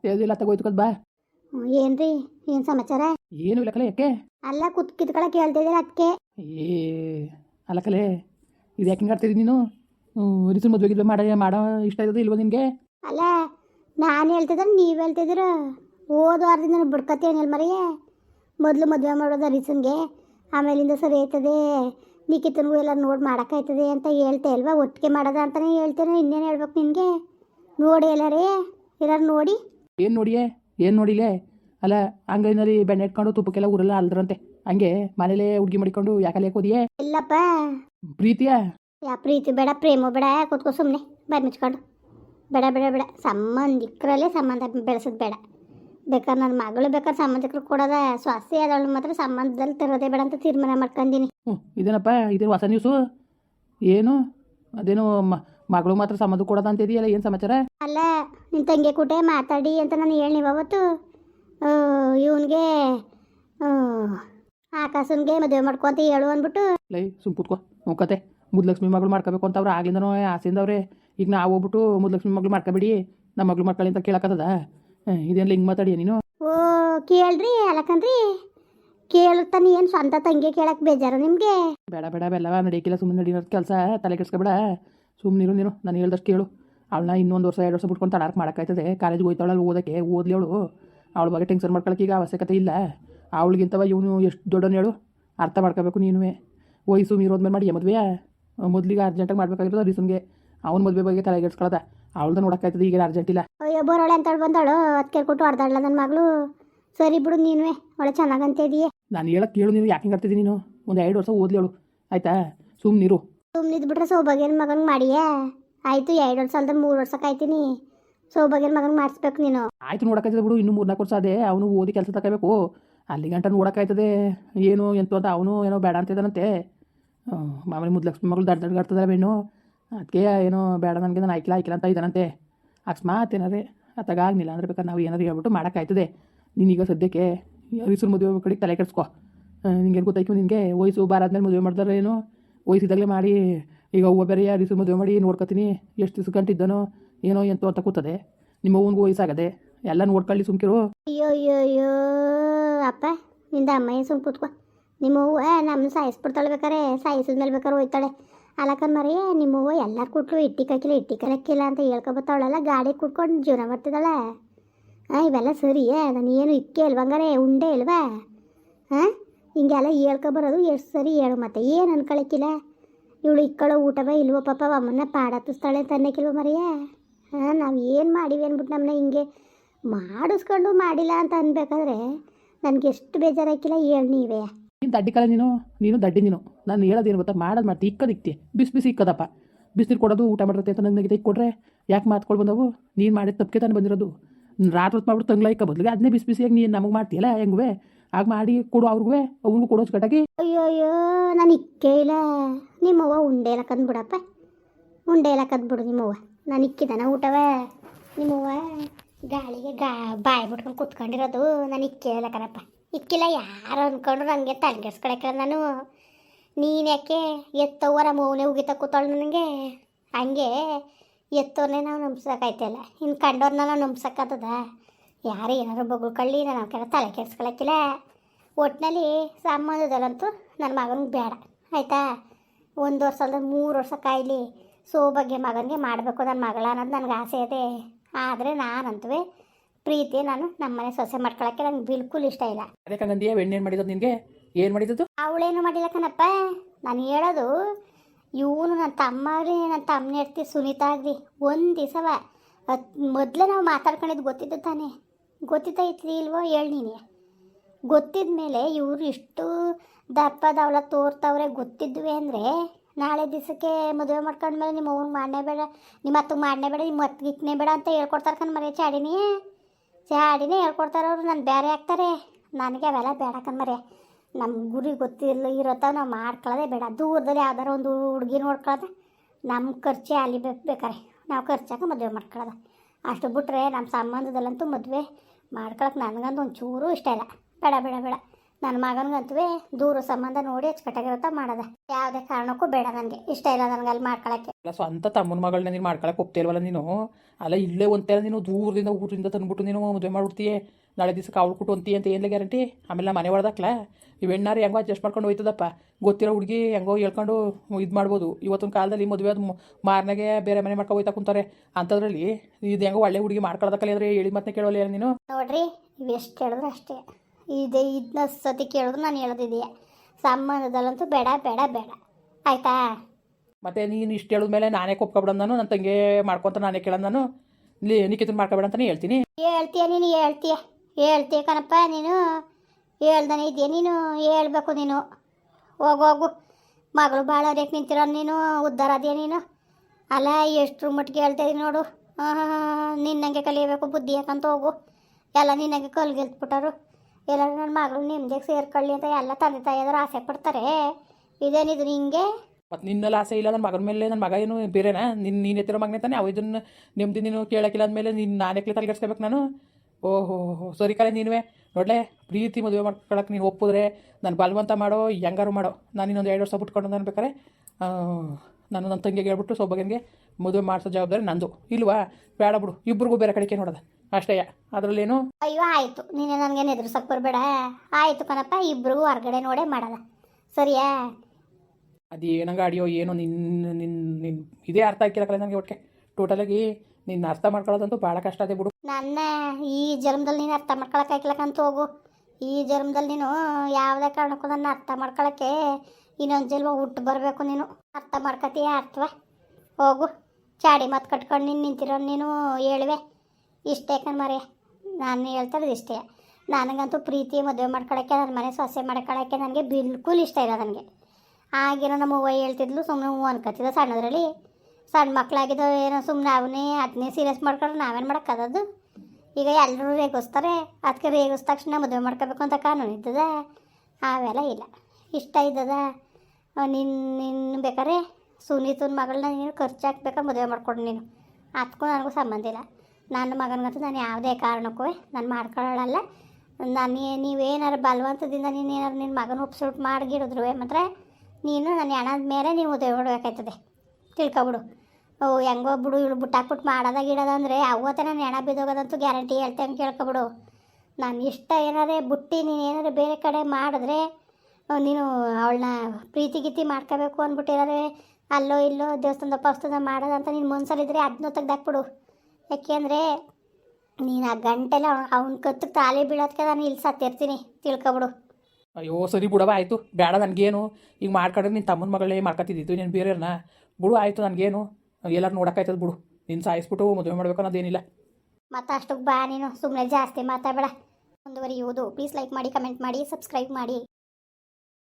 ಅತ್ತೆ ಅದೆಲ್ಲ ತಗೋಯ್ತು ಬಾ. ಏನ್ರಿ? ಏನು ಸಮಾಚಾರ? ಏನು ಇಲ್ಲಕಲೆ ಯಾಕೆ? ಅಲ್ಲ ಕುತ್ ಹೇಳ್ತಿದ್ದೀರ ಅದಕ್ಕೆ ಏ ಅಲ್ಲಕಲೆ ಇದು ಯಾಕೆ ಹಿಂಗೆ ಆಡ್ತಿದ್ದೀನಿ ನೀನು? ರಿಸನ್ ಮದುವೆ ಗಿದ್ವೆ ಮಾಡೋ ಮಾಡೋ ಇಷ್ಟ ಇರೋದು ಇಲ್ವ ನಿನಗೆ? ಅಲ್ಲ ನಾನು ಹೇಳ್ತಿದ್ರೆ ನೀವು ಹೇಳ್ತಿದ್ದೀರ ಓದು ವಾರದಿಂದ ಬಿಡ್ಕತಿ ಏನಿಲ್ಲ ಮರಿಯೇ. ಮೊದಲು ಮದುವೆ ಮಾಡೋದು ರೀಸನ್ಗೆ ಆಮೇಲಿಂದ ಸರಿ ಆಯ್ತದೆ. ನಿಕಿತನಿಗೂ ಎಲ್ಲ ನೋಡಿ ಮಾಡೋಕ್ಕಾಯ್ತದೆ ಅಂತ ಹೇಳ್ತೆ ಅಲ್ವಾ ಒಟ್ಟಿಗೆ ಮಾಡೋದ ಅಂತಲೇ ಹೇಳ್ತೇನೆ ಇನ್ನೇನು ಹೇಳ್ಬೇಕು ನಿನಗೆ? ನೋಡಿ ಎಲ್ಲ ರೀ ಇರೋರು ನೋಡಿ. ಏನು ನೋಡಿಯೇ? ಏನು ನೋಡಿಲೇ? ಅಲ್ಲ ಅಂಗೈನಲ್ಲಿ ಬೆಣ್ಣೆ ಇಟ್ಕೊಂಡು ತುಪ್ಪಕ್ಕೆಲ್ಲ ಊರೆಲ್ಲ ಅಲ್ದ್ರಂತೆ. ಹಂಗೆ ಮನೇಲೇ ಹುಡುಗಿ ಮಾಡಿಕೊಂಡು ಯಾಕಲ್ಲೇ ಓದಿಯೇ ಇಲ್ಲಪ್ಪ. ಪ್ರೀತಿಯಾ? ಯಾ ಪ್ರೀತಿ ಬೇಡ ಪ್ರೇಮ ಬೇಡ. ಕೂತ್ಕೋ ಸುಮ್ಮನೆ ಬೈ ಮುಚ್ಕೊಂಡು. ಬೇಡ ಬೇಡ ಬೇಡ. ಸಂಬಂಧಿಕರಲ್ಲೇ ಸಂಬಂಧ ಬೆಳೆಸೋದು ಬೇಡ. ಬೇಕಾದ್ರೆ ನನ್ನ ಮಗಳು ಬೇಕಾದ್ರೆ ಸಂಬಂಧಿಕರು ಕೊಡೋದ ಸ್ವಾಸಿ ಆದವಳು ಮಾತ್ರ ಸಂಬಂಧದಲ್ಲಿ ತರೋದೇ ಬೇಡ ಅಂತ ತೀರ್ಮಾನ ಮಾಡ್ಕೊಂಡಿನಿ ಹ್ಞೂ ಇದೇನಪ್ಪ ಇದೇನು ಹೊಸ ನ್ಯೂಸು? ಏನು? ಅದೇನು ಮ- ಮಗಳು ಮಾತ್ರ ಸಮ್ಮದು ಕೊಡೋದು ಅಂತಿದೆಯಲ್ಲ ಏನು ಸಮಾಚಾರ? ಅಲ್ಲ ನಿನ್ನ ತಂಗಿ ಕೂಟೆ ಮಾತಾಡಿ ಅಂತ ನಾನು ಹೇಳಿ ಅವತ್ತು. ಇವನಿಗೆ ಆಕಾಶನ್ಗೆ ಮದುವೆ ಮಾಡ್ಕೊಂತ ಹೇಳು ಅಂದ್ಬಿಟ್ಟು. ಲೈ ಸುಮ್ ಕೂತ್ಕೋ ಹ್ಞೂ ಕತೆ. ಮುದ್ಲಕ್ಷ್ಮಿ ಮಗಳು ಮಾಡ್ಕೋಬೇಕು ಅಂತ ಅವ್ರು ಆಗ್ಲಿಂದನೂ ಆಸೆಯಿಂದವ್ರೆ ಈಗ ನಾವು ಹೋಗ್ಬಿಟ್ಟು ಮುದ್ಲಕ್ಷ್ಮಿ ಮಗಳು ಮಾಡ್ಕೋಬೇಡಿ. ನಮ್ಮ ಮಗಳು ಮಾಡ್ಕೊಳ್ಳಿ ಅಂತ ಕೇಳಕ್ಕದ ಇದೇನು ಹಿಂಗೆ ಮಾತಾಡಿ ನೀನು? ಓ ಕೇಳ್ರಿ ಅಲಕನ್ರಿ ಕೇಳ್ತಾನೆ ಏನು ಸ್ವಂತ ತಂಗಿ ಕೇಳಕ್ಕೆ ಬೇಜಾರು ನಿಮಗೆ? ಬೇಡ ಬೇಡ ಬೆಲ್ಲವ ನಡೀಕಿಲ್ಲ ಸುಮ್ಮನೆ ನಡೀನ ಕೆಲಸ ತಲೆ ಕೆಡ್ಸ್ಕೊಬೇಡ. ಸುಮ್ಮನಿರು ನೀನು ನಾನು ಹೇಳ್ದಷ್ಟು ಕೇಳು. ಅವಳನ್ನ ಇನ್ನೊಂದು ವರ್ಷ ಎರಡು ವರ್ಷ ಬಿಟ್ಕೊಂಡು ತಡಾರ್ಕ್ ಮಾಡೋಕ್ಕಾಯ್ತದೆ. ಕಾಲೇಜ್ಗೆ ಹೋಯ್ತಾಳಲ್ಲ ಓದೋಕ್ಕೆ ಓದಲಿ ಅವಳು. ಅವಳ ಬಗ್ಗೆ ಟೆನ್ಷನ್ ಮಾಡ್ಕೊಳಕ್ಕೆ ಈಗ ಅವಶ್ಯಕತೆ ಇಲ್ಲ. ಅವಳಿಗಿಂತವ ಇವನು ಎಷ್ಟು ದೊಡ್ಡನ ಹೇಳು. ಅರ್ಥ ಮಾಡ್ಕೋಬೇಕು ನೀನು ವಯಸ್ಸು ಮೀರೋದ್ಮೇಲೆ ಮಾಡಿ ಮದುವೆ? ಮೊದಲಿಗೆ ಅರ್ಜೆಂಟಾಗಿ ಮಾಡ್ಬೇಕಾಗಿರೋದು ರೀಸನ್ಗೆ ಅವ್ನ ಮದುವೆ ಬಗ್ಗೆ ತಲೆ ಕೆಡ್ಸ್ಕೊಳದ. ಅವಳದ್ದು ನೋಡೋಕ್ಕಾಯ್ತದೆ ಈಗ ಅರ್ಜೆಂಟ್ ಇಲ್ಲ. ಅಯ್ಯೋ ಬರೋಳೆ ಅಂತೇಳಿ ಬಂದಾಳು. ಅದು ಕೊಟ್ಟು ಹೊಡೆದಾಡ್ಲ ನನ್ನ ಮಗಳು. ಸರಿ ಬಿಡು ನೀನುವೆ. ಒಳ್ಳೆ ಚೆನ್ನಾಗಂತ ಇದೆಯೇ. ನಾನು ಹೇಳಕ್ಕೆ ಕೇಳು ನೀನು ಯಾಕೆ ಹಿಂಗೆ ನೀನು? ಒಂದು ಎರಡು ವರ್ಷ ಓದ್ಲಿ ಅವಳು. ಆಯ್ತಾ? ಸುಮ್ಮನಿರು ಸುಮ್ಮನಿದ್ ಬಿಟ್ರೆ ಸೌಭಾಗ್ಯನ ಮಗನ್ ಮಾಡಿಯೇ? ಆಯ್ತು ಎರಡು ವರ್ಷ ಅಲ್ದ ಮೂರು ವರ್ಷಕ್ಕೆ ಆಯ್ತೀನಿ ಸೌಭಾಗ್ಯನ ಮಗನ್ ಮಾಡಿಸ್ಬೇಕು ನೀನು. ಆಯ್ತು ನೋಡಕ್ಕಾಯ್ತದೆ ಬಿಡು. ಇನ್ನು ಮೂರ್ನಾಲ್ಕು ವರ್ಷ ಅದೇ ಅವನು ಓದಿ ಕೆಲಸ ತಗೋಬೇಕು ಅಲ್ಲಿ ಗಂಟ ನೋಡೋಕ್ಕಾಯ್ತದೆ ಏನು ಎಂತು ಅಂತ ಅವನು ಏನೋ ಬೇಡ ಅಂತಿದ್ದಾನಂತೆ ಆ, ಮಾಮೂಲಿ ಮುದ್ಲಕ್ಷ್ಮಿ ಮಗಳು ದಡ್ಡ ದಡ್ಗಾಡ್ತದಲ್ಲ ಬೆಣ್ಣು. ಅದಕ್ಕೆ ಏನೋ ಬೇಡ ನನಗೆ ನಾನು ಆಯ್ಕಿಲ್ಲ ಆಯ್ಕಿಲ್ಲ ಅಂತ ಇದ್ದಾನಂತೆ ಅಕಸ್ಮಾತ್ ಏನಾದ್ರೆ ಅತ್ತಾಗ ಆಗಲಿಲ್ಲ ಅಂದ್ರೆ ಬೇಕಾದ್ರೆ ನಾವು ಏನಾದ್ರು ಹೇಳ್ಬಿಟ್ಟು ಮಾಡೋಕ್ಕಾಯ್ತದೆ ನೀನೀಗ ಸದ್ಯಕ್ಕೆ ಹರಿಸರು ಮದುವೆ ಕಡೆಗೆ ತಲೆ ಕೆಡ್ಸ್ಕೊ. ಏನು ಗೊತ್ತಾಯ್ತು ನಿನಗೆ? ವಯಸ್ಸು ಬಾರಾದ್ಮೇಲೆ ಮದುವೆ ಮಾಡ್ತಾರೆ ಏನು? ವಯಸ್ಸಿದಾಗಲೇ ಮಾಡಿ, ಈಗ ಅವ್ವ ಬೇರೆ ಹರಿಸರು ಮದುವೆ ಮಾಡಿ ನೋಡ್ಕೊತೀನಿ, ಎಷ್ಟು ದಿವಸ ಗಂಟಿದ್ದಾನೋ ಏನೋ ಎಂತೋ ಅಂತ ಕೂತದೆ. ನಿಮ್ಮ ಅವ್ವನಿಗೂ ವಯಸ್ಸಾಗದೆ. ಎಲ್ಲ ನೋಡ್ಕೊಳ್ಳಿ ಸುಮ್ಕಿರು. ಅಯ್ಯೋ ಅಯ್ಯೋ ಅಯ್ಯೋ ಅಪ್ಪ, ನಿಂದ ಅಮ್ಮಯ್ಯ ಸುಮ್ ಕೂತ್ಕೊ. ನಿಮ್ಮ ಅವ್ವ ನಮ್ಮ ಸಾಯಿಸ್ಬಿಡ್ತಾಳೆ ಬೇಕಾರೆ ಸಾಯಿಸಿದ್ಮೇಲೆ ಬೇಕಾರೆ ಹೋಯ್ತಾಳೆ. ಅಲಕನ್ ಮರಿ, ನಿಮ್ಮ ಅವ್ವ ಎಲ್ಲರ ಕೊಟ್ಲು ಇಟ್ಟಿ ಇಟ್ಟಿಕಲಕ್ಕಿಲ್ಲ ಇಟ್ಟಿ ಕಲಕ್ಕಿಲ್ಲ ಅಂತ ಹೇಳ್ಕೊಬತ್ತಾವಳಲ್ಲ ಗಾಡಿ ಕುಟ್ಕೊಂಡು ಜೀವನ ಮಾಡ್ತಿದ್ದಾಳೆ. ಹಾಂ ಇವೆಲ್ಲ ಸರಿಯೇ? ನಾನು ಏನು ಇಕ್ಕೆ ಇಲ್ವಂಗಾರೆ ಉಂಡೆ ಇಲ್ವಾ? ಹಾಂ ಹಿಂಗೆಲ್ಲ ಹೇಳ್ಕೊಬರೋದು ಎಷ್ಟು ಸರಿ ಹೇಳು ಮತ್ತೆ. ಏನು ಅನ್ಕೊಳಕ್ಕಿಲ್ಲ ಇವಳು ಇಕ್ಕಳ ಊಟವ ಇಲ್ವೋ ಪಾಪ ಅಮ್ಮನ್ನ ಪಾಡತ್ತಿಸ್ತಾಳೆ ಅಂತ ಅನ್ನಕ್ಕಿಲ್ವ ಮರಿಯ? ಹಾಂ, ನಾವು ಏನು ಮಾಡಿವಿ ಅಂದ್ಬಿಟ್ಟು ನಮ್ಮನ್ನ ಹಿಂಗೆ ಮಾಡಿಸ್ಕೊಂಡು ಮಾಡಿಲ್ಲ ಅಂತ ಅನ್ಬೇಕಾದ್ರೆ ನನಗೆ ಎಷ್ಟು ಬೇಜಾರಾಕಿಲ್ಲ ಹೇಳಿ ನೀವೇ. ನೀನು ದಡ್ಡಿ ನೀನು ನೀನು ದಡ್ಡಿ ನೀನು. ನಾನು ಹೇಳೋದೇನು ಗೊತ್ತಾ? ಮಾಡೋದು ಮಾಡ್ತಿ, ಇಕ್ಕೋದು ಇಕ್ತಿ. ಬಿಸಿ ಬಿಸಿ ಇಕ್ಕದಪ್ಪ. ಬಿಸಿನೀರು ಕೊಡೋದು ಊಟ ಮಾಡಿರುತ್ತೆ ಅಂತ ನನಗೆ ಇದಕ್ಕೆ ಕೊಡ್ರೆ ಯಾಕೆ ಮಾತ್ಕೊಳ್ ಬಂದವು? ನೀನು ಮಾಡಿದ ತಪ್ಪಿಗೆ ತಾನು ಬಂದಿರೋದು. ರಾತ್ರಿ ಹೊತ್ತು ಮಾಡ್ಬಿಟ್ಟು ತಂಗ್ಲ ಬದಲಿಗೆ. ಅದನ್ನೇ ಬಿಸಿ ಬಿಸಿಯಾಗಿ ನೀನು ನಮಗೆ ಮಾಡ್ತೀಯಲ್ಲ ಹೆಂಗುವೆ? ಆಗ ಮಾಡಿ ಕೊಡು ಅವ್ರಿಗೂ ಅವನು ಕೊಡೋ ಕಟ್ಟಾಗಿ ಅಯ್ಯೋ ಅಯ್ಯೋ ನಾನು ಇಕ್ಕೇ ಇಲ್ಲ. ನಿಮ್ಮವ್ವ ಉಂಡೆ ಎಲ್ಲ ಕಂದ್ಬಿಡಪ್ಪ ಉಂಡೆ ಎಲ್ಲ ಕದ್ಬಿಡು ನಿಮ್ಮವ್ವ. ನಾನು ಇಕ್ಕಿದಾನ ಊಟವ. ನಿಮ್ಮವ್ವ ಗಾಳಿಗೆ ಗಾ, ಬಾಯಿ ಬಿಟ್ಕೊಂಡು ಕುತ್ಕೊಂಡಿರೋದು, ನಾನು ಇಕ್ಕೇ ಇಲ್ಲ ಕಣಪ್ಪ. ಇಕ್ಕಿಲ್ಲ ಯಾರು ಅಂದ್ಕೊಂಡ್ರು ನನಗೆ ತಲೆಗೆಡ್ಸ್ಕೊಳಕ್ಕೆ ನಾನು. ನೀನು ಯಾಕೆ ಎತ್ತವರ ಮೌನೆ ಉಗಿತ ಕೂತಾಳು ನನಗೆ? ಹಂಗೆ ಎತ್ತೋರ್ನೇ ನಾವು ನಂಬ್ಸೋಕಾಯ್ತಲ್ಲ ಇನ್ನು ಕಂಡೋರ್ನ ನಾವು ಯಾರು ಏನಾರು ಕಳ್ಳಿ ನಾನು ಕೆಲ ತಲೆ ಕೆಡ್ಸ್ಕೊಳಕ್ಕಿಲ್ಲ. ಒಟ್ಟಿನಲ್ಲಿ ಸಂಬಂಧದಲ್ಲಂತೂ ನನ್ನ ಮಗನಿಗೆ ಬೇಡ ಆಯಿತಾ? ಒಂದು ವರ್ಷ ಅಲ್ಲದೆ ಮೂರು ವರ್ಷ ಕಾಯ್ಲಿ ಬಗ್ಗೆ ಮಗನಿಗೆ ಮಾಡಬೇಕು ನನ್ನ ಮಗಳ ಅನ್ನೋದು ನನಗೆ ಆಸೆ ಇದೆ. ಆದರೆ ನಾನಂತೂ ಪ್ರೀತಿ ನಾನು ನಮ್ಮನೆ ಸೊಸೆ ಮಾಡ್ಕೊಳಕ್ಕೆ ನನಗೆ ಬಿಲ್ಕುಲ್ ಇಷ್ಟ ಇಲ್ಲ. ಅದಕ್ಕೆ ಹಂಗಂದಿಯ ಎಣ್ಣೆ ಮಾಡಿದ್ದು ನಿನಗೆ? ಏನು ಮಾಡಿದ್ದು ಅವಳೇನು ಮಾಡಿಲ್ಲ ಕಣಪ್ಪ. ನಾನು ಹೇಳೋದು ಇವನು ನನ್ನ ತಮ್ಮ ಆಗಲಿ ನನ್ನ ತಮ್ಮನೇ ಇರ್ತಿ ಸುನೀತಾ ಆಗಲಿ ಒಂದು ದಿವಸವ ಮೊದಲೇ ನಾವು ಮಾತಾಡ್ಕೊಂಡಿದ್ದು ಗೊತ್ತಿದ್ದು ತಾನೇ ಗೊತ್ತಿತ್ತೈತಿ ಇಲ್ವೋ ಹೇಳಿ ನೀನೆ. ಗೊತ್ತಿದ ಮೇಲೆ ಇವರು ಇಷ್ಟು ದಪ್ಪ ತೋರ್ತವ್ರೆ ಗೊತ್ತಿದ್ವಿ ಅಂದರೆ ನಾಳೆ ದಿವಸಕ್ಕೆ ಮದುವೆ ಮಾಡ್ಕೊಂಡ್ಮೇಲೆ ನಿಮ್ಮ ಅವ್ನ ಮಾಡನೇ ಬೇಡ, ನಿಮ್ಮ ಅತ್ತಿಗೆ ಮಾಡನೇ ಬೇಡ, ನಿಮ್ಮ ಅತ್ತಿಗೆ ಇಕ್ಕನೇ ಬೇಡ ಅಂತ ಹೇಳ್ಕೊಡ್ತಾರೆ ಕಣ್ ಮರೆ ಚಾಡಿನಿ. ಚಾಡಿನೇ ಹೇಳ್ಕೊಡ್ತಾರೆ ಅವರು, ನಾನು ಬೇರೆ ಆಗ್ತಾರೆ. ನನಗೆ ಅವೆಲ್ಲ ಬೇಡ ಕಣ್ಮರೆ ನಮ್ಮ ಗುರಿ ಗೊತ್ತಿಲ್ಲ ಇರತ್ತ, ನಾವು ಮಾಡ್ಕೊಳ್ಳೋದೇ ಬೇಡ. ದೂರದಲ್ಲಿ ಯಾವ್ದಾರು ಒಂದು ಹುಡುಗಿ ನೋಡ್ಕೊಳ್ಳೋದು ನಮ್ಮ ಖರ್ಚೆ ಅಲ್ಲಿ ಬೇಕು ಬೇಕಾರೆ. ನಾವು ಖರ್ಚಾಗ ಮದುವೆ ಮಾಡ್ಕೊಳ್ಳೋದು ಅಷ್ಟು ಬಿಟ್ರೆ ನಮ್ಮ ಸಂಬಂಧದಲ್ಲಂತೂ ಮದುವೆ ಮಾಡ್ಕೊಳಕ್ಕೆ ನನಗಂತೂ ಒಂಚೂರು ಇಷ್ಟ ಇಲ್ಲ. ಬೇಡ ಬೇಡ ಬೇಡ. ನನ್ನ ಮಗನಿಗಂತೂ ದೂರ ಸಂಬಂಧ ನೋಡಿ ಅಚ್ಚಕಟ್ಟಾಗಿರುತ್ತ ಮಾಡದ. ಯಾವುದೇ ಕಾರಣಕ್ಕೂ ಬೇಡ ನನಗೆ. ಇಷ್ಟ ಇಲ್ಲ ನನಗೆ ಅಲ್ಲಿ ಮಾಡ್ಕೊಳಕ್ಕೆ. ಅಲ್ಲ ಸ್ವಂತ ತಮ್ಮನ ಮಗಳನ್ನ ನೀನು ಮಾಡ್ಕೊಳಕ್ಕೆ ಹೋಗ್ತಿಲ್ವಲ್ಲ ನೀನು? ಅಲ್ಲ ಇಲ್ಲೇ ಒಂದೇ ನೀನು ದೂರದಿಂದ ಊರಿಂದ ತಂದ್ಬಿಟ್ಟು ನೀನು ಮದುವೆ ಮಾಡ್ಬಿಡ್ತೀಯ. ನಾಳೆ ದಿವಸ ಅವ್ಳು ಕೊಟ್ಟು ಅಂತೀಯ ಅಂತ ಏನಿಲ್ಲ ಗ್ಯಾರಂಟಿ ಆಮೇಲೆ ನಮ್ಮ ಮನೆ ಒಳದಾಕ್ಲ? ಇವು ಹೆಣ್ಣಾರು ಹೆಂಗೋ ಅಡ್ಜಸ್ಟ್ ಮಾಡ್ಕೊಂಡು ಹೋಯ್ತದಪ್ಪ ಗೊತ್ತಿರೋ ಹುಡುಗಿ ಹೆಂಗೋ ಹೇಳ್ಕೊಂಡು ಇದು ಮಾಡ್ಬೋದು. ಇವತ್ತಿನ ಕಾಲದಲ್ಲಿ ಮದುವೆ ಅದು ಮಾರ್ನಾಗೆ ಬೇರೆ ಮನೆ ಮಾಡ್ಕೊ ಹೋಯ್ತಾ ಕುಂತಾರೆ. ಅಂಥದ್ರಲ್ಲಿ ಇದು ಹೆಂಗೋ ಒಳ್ಳೆ ಹುಡುಗಿ ಮಾಡ್ಕೊಳದಕ್ಕಲ್ಲ ಅಂದ್ರೆ ಹೇಳಿದ ಮತ್ತೆ ಕೇಳೋಲ್ಲ ನೀನು? ನೋಡ್ರಿ ಎಷ್ಟು ಹೇಳಿದ್ರು ಅಷ್ಟೇ. ಇದೆ ಇದನ್ನ ಸತಿ ಕೇಳಿದ್ರು ನಾನು ಹೇಳೋದಿದೆಯಾ ಸಂಬಂಧದಲ್ಲಂತೂ ಬೇಡ ಬೇಡ ಬೇಡ. ಆಯ್ತಾ? ಮತ್ತೆ ನೀನು ಇಷ್ಟು ಹೇಳಿದ್ಮೇಲೆ ನಾನೇ ಕೊಪ್ಕೊಬಿಡೋದು ನಾನು ನನ್ನ ತಂಗೆ ಮಾಡ್ಕೊಂತ ನಾನೇ ಕೇಳೋದು ನಾನು ಇಲ್ಲಿ ನಿಖಿತನ ಮಾಡ್ಕೊಬೇಡ ಅಂತಾನೆ ಹೇಳ್ತೀನಿ. ಹೇಳ್ತೀಯ ನೀನು ಹೇಳ್ತೀಯ. ಹೇಳ್ತೀಯ ಕಣಪ್ಪ ನೀನು. ಹೇಳ್ದಾನೆ ಇದೆಯಾ ನೀನು? ಹೇಳ್ಬೇಕು ನೀನು. ಹೋಗು ಹೋಗು. ಮಗಳು ಭಾಳ ರೇಟ್ ನಿಂತಿರೋ ನೀನು ಉದ್ಧಾರ ಅದೇ ನೀನು? ಅಲ್ಲ ಎಷ್ಟು ಮಟ್ಟಿಗೆ ಹೇಳ್ತಾ ಇದೀನಿ ನೋಡು. ನಿನ್ನಂಗೆ ಕಲಿಯಬೇಕು ಬುದ್ಧಿ ಯಾಕಂತ ಹೋಗು. ಎಲ್ಲ ನಿನ್ನಂಗೆ ಕಲ್ಗೆಲ್ತ್ಬಿಟ್ಟಾರು ಎಲ್ಲ ನನ್ನ ಮಗಳು ನಿಮ್ದೆ ಸೇರ್ಕೊಳ್ಳಿ ಅಂತ ಎಲ್ಲ ತಂದೆ ತಾಯಿಯಾದ್ರು ಆಸೆ ಪಡ್ತಾರೆ. ಇದೇನಿದು ನಿಂಗೆ? ಮತ್ತು ನಿನ್ನಲ್ಲಿ ಆಸೆ ಇಲ್ಲ ನನ್ನ ಮಗನ ಮೇಲೆ ನನ್ನ ಮಗ ಏನು ಬೇರೆನಾ? ನಿನ್ನ ನೀನು ಎತ್ತಿರೋ ಮಗನೇ ತಾನೆ? ಅವ ಇದನ್ನು ನೆಮ್ಮದಿ ನೀನು ಕೇಳಕ್ಕಿಲ್ಲ ಅಂದಮೇಲೆ ನೀನು ನಾನೆಕ್ಲಿ ತಲೆಗೆಡ್ಸ್ಕೋಬೇಕು ನಾನು? ಓಹೋ ಸರಿ ಕಲೆ ನೀನುವೆ. ನೋಡಲೆ, ಪ್ರೀತಿ ಮದುವೆ ಮಾಡ್ಕೊಳಕ್ಕೆ ನೀನು ಒಪ್ಪಿದ್ರೆ ನಾನು ಬಲವಂತ ಮಾಡೋ ಹೆಂಗಾರು ಮಾಡೋ. ನಾನು ಇನ್ನೊಂದು ಎರಡು ವರ್ಷ ಬಿಟ್ಕೊಂಡು ಅನ್ಬೇಕಾರೆ ನಾನು ನನ್ನ ತಂಗಿಗೆ ಹೇಳ್ಬಿಟ್ಟು ಸೊಬಗನಿಗೆ ಮದುವೆ ಮಾಡಿಸೋ ಜವಾಬ್ದಾರಿ ನಂದು. ಇಲ್ವಾ? ಬೇಡ ಬಿಡು ಇಬ್ಬರಿಗೂ ಬೇರೆ ಕಡೆಗೆ ನೋಡೋದ ಅಷ್ಟೇ ಅದರಲ್ಲೇನು? ಅಯ್ಯೋ ಆಯಿತು. ನೀನೆ ನನಗೇನು ಎದುರ್ಸಕ್ಕೆ ಬರಬೇಡ. ಆಯಿತು ಕಣಪ್ಪ ಇಬ್ಬರಿಗೂ ಹೊರಗಡೆ ನೋಡೇ ಮಾಡೋದ ಸರಿಯಾ? ಅದೇನಂಗ ಅಡಿಯೋ ಏನೋ ನಿನ್ನ ನಿನ್ನ ನಿನ್ನ ಇದೇ ಅರ್ಥ ಆಗಿರಕ್ಕಲ್ಲ ನನಗೆ ಒಟ್ಟಿಗೆ ಟೋಟಲಾಗಿ ನಿನ್ನ ಅರ್ಥ ಮಾಡ್ಕೊಳ್ಳೋದಂತೂ ಭಾಳ ಕಷ್ಟ ಅದೇ ಬಿಡು. ನನ್ನ ಈ ಜನ್ಮದಲ್ಲಿ ನೀನು ಅರ್ಥ ಮಾಡ್ಕೊಳಕ್ಕೆ ಹೋಗು ಈ ಜನ್ಮದಲ್ಲಿ ನೀನು ಯಾವುದೇ ಕಾರಣಕ್ಕೂ ನನ್ನ ಅರ್ಥ ಮಾಡ್ಕೊಳಕ್ಕೆ ಇನ್ನೊಂದು ಜನ್ಮ ಹುಟ್ಟು ಬರಬೇಕು ನೀನು. ಅರ್ಥ ಮಾಡ್ಕೊತೀಯ ಅರ್ಥವ? ಹೋಗು. ಚಾಡಿ ಮತ್ತು ಕಟ್ಕೊಂಡು ನೀನು ನಿಂತಿರೋ ನೀನು ಹೇಳುವೆ. ಇಷ್ಟೇ ಕಣ್ಮರೆ ನಾನು ಹೇಳ್ತಾರದು ಇಷ್ಟೇ. ನನಗಂತೂ ಪ್ರೀತಿ ಮದುವೆ ಮಾಡ್ಕೊಳಕ್ಕೆ ನನ್ನ ಮನೆ ಸೊಸೆ ಮಾಡ್ಕೊಳಕ್ಕೆ ನನಗೆ ಬಿಲ್ಕುಲ್ ಇಷ್ಟ ಇಲ್ಲ ನನಗೆ. ಆಗಿರೋ ನಮ್ಮ ಅವ್ವ ಹೇಳ್ತಿದ್ಲು ಸುಮ್ಮನೆ ಹೂ ಅನ್ಕೋತಿದ್ದ ಸಣ್ಣದ್ರಲ್ಲಿ. ಸಣ್ಣ ಮಕ್ಕಳಾಗಿದ್ದು ಏನೋ ಸುಮ್ಮನೆ ಅವನೇ ಅದನ್ನೇ ಸೀರಿಯಸ್ ಮಾಡ್ಕೊಂಡ್ರೆ ನಾವೇನು ಮಾಡೋಕ್ಕದದು ಈಗ ಎಲ್ಲರೂ ರೇಗಿಸ್ತಾರೆ. ಅದಕ್ಕೆ ರೇಗಿಸ್ ತಕ್ಷಣ ಮದುವೆ ಮಾಡ್ಕೋಬೇಕು ಅಂತ ಕಾನೂನು ಇದ್ದದ? ಅವೆಲ್ಲ ಇಲ್ಲ. ಇಷ್ಟ ಇದ್ದದ? ನಿನ್ನ ನಿನ್ನ ಬೇಕಾರೆ ಸುನೀತನ ಮಗಳನ್ನ ನೀನು ಖರ್ಚು ಹಾಕ್ಬೇಕಾ ಮದುವೆ ಮಾಡ್ಕೊಡು ನೀನು. ಅದಕ್ಕೂ ನನಗೂ ಸಂಬಂಧ ಇಲ್ಲ. ನನ್ನ ಮಗನಿಗಂತೂ ನಾನು ಯಾವುದೇ ಕಾರಣಕ್ಕೂ ನಾನು ಮಾಡ್ಕೊಳ್ಳಲ್ಲ ನಾನು ನೀವೇನಾರು ಬಲವಂತದಿಂದ ನೀನು ಏನಾರು ನಿನ್ನ ಮಗನ ಒಪ್ಸ್ಬಿಟ್ಟು ಮಾಡಿಗಿಡಿದ್ರು ಮಾತ್ರ ನೀನು ನನ್ನ ಹೆಣದ ಮೇಲೆ ನೀನು ಮದುವೆ ಮಾಡಬೇಕಾಯ್ತದೆ. ತಿಳ್ಕೊಬಿಡು. ಓ, ಹೆಂಗೋ ಬಿಡು, ಇವಳು ಬಿಟ್ಟಾಕ್ಬಿಟ್ಟು ಮಾಡೋದ ಗಿಡದ ಅಂದರೆ ಅವತ್ತೇ ನಾನು ಹೆಣ ಬಿದ್ದೋಗೋದಂತೂ ಗ್ಯಾರಂಟಿ ಹೇಳ್ತೇನೆ ಕೇಳ್ಕೊಬಿಡು. ನಾನು ಇಷ್ಟ ಏನಾರೇ ಬುಟ್ಟಿ ನೀನು ಏನಾರು ಬೇರೆ ಕಡೆ ಮಾಡಿದ್ರೆ ನೀನು ಅವಳನ್ನ ಪ್ರೀತಿ ಗೀತಿ ಮಾಡ್ಕೋಬೇಕು ಅಂದ್ಬಿಟ್ಟಿರಾರೆ ಅಲ್ಲೋ ಇಲ್ಲೋ ದೇವಸ್ಥಾನದ ಪಸ್ತದ ಮಾಡೋದಂತ ನೀನು ಮನ್ಸಲ್ಲಿದ್ದರೆ ಅದನ್ನೂ ತೆಗ್ದಾಕ್ಬಿಡು ಯಾಕೆಂದರೆ ನೀನು ಆ ಗಂಟೆಲ್ಲ ಅವ್ನ ಕತ್ತಿಗೆ ತಾಲಿ ಬೀಳೋದಕ್ಕೆ ನಾನು ಇಲ್ಲಿ ಸತ್ತಿರ್ತೀನಿ ತಿಳ್ಕೊಬಿಡು. ಅಯ್ಯೋ ಸರಿ ಬಿಡವ ಆಯಿತು. ಬೇಡ ನನಗೇನು. ಈಗ ಮಾಡ್ಕೊಂಡ್ರೆ ನಿನ್ನ ತಮ್ಮನ ಮಗಳೇ ಮಾಡ್ಕೊತಿದ್ದಿತ್ತು ನೀನು ಬೇರೆಯವ್ರನ್ನ. ಬಿಡು ಆಯಿತು ನನಗೇನು. ಎಲ್ಲರೂ ನೋಡೋಕ್ಕಾಯ್ತದ ಬಿಡು. ನೀನು ಸಾಯಿಸ್ಬಿಟ್ಟು ಮದುವೆ ಮಾಡ್ಬೇಕು ಅನ್ನೋದೇನಿಲ್ಲ. ಮತ್ತು ಅಷ್ಟಕ್ಕೆ ಬಾ ನೀನು. ಸುಮ್ಮನೆ ಜಾಸ್ತಿ ಮಾತಾಡಬೇಡ. ಮುಂದುವರಿಯುವುದು. ಪ್ಲೀಸ್ ಲೈಕ್ ಮಾಡಿ ಕಮೆಂಟ್ ಮಾಡಿ ಸಬ್ಸ್ಕ್ರೈಬ್ ಮಾಡಿ.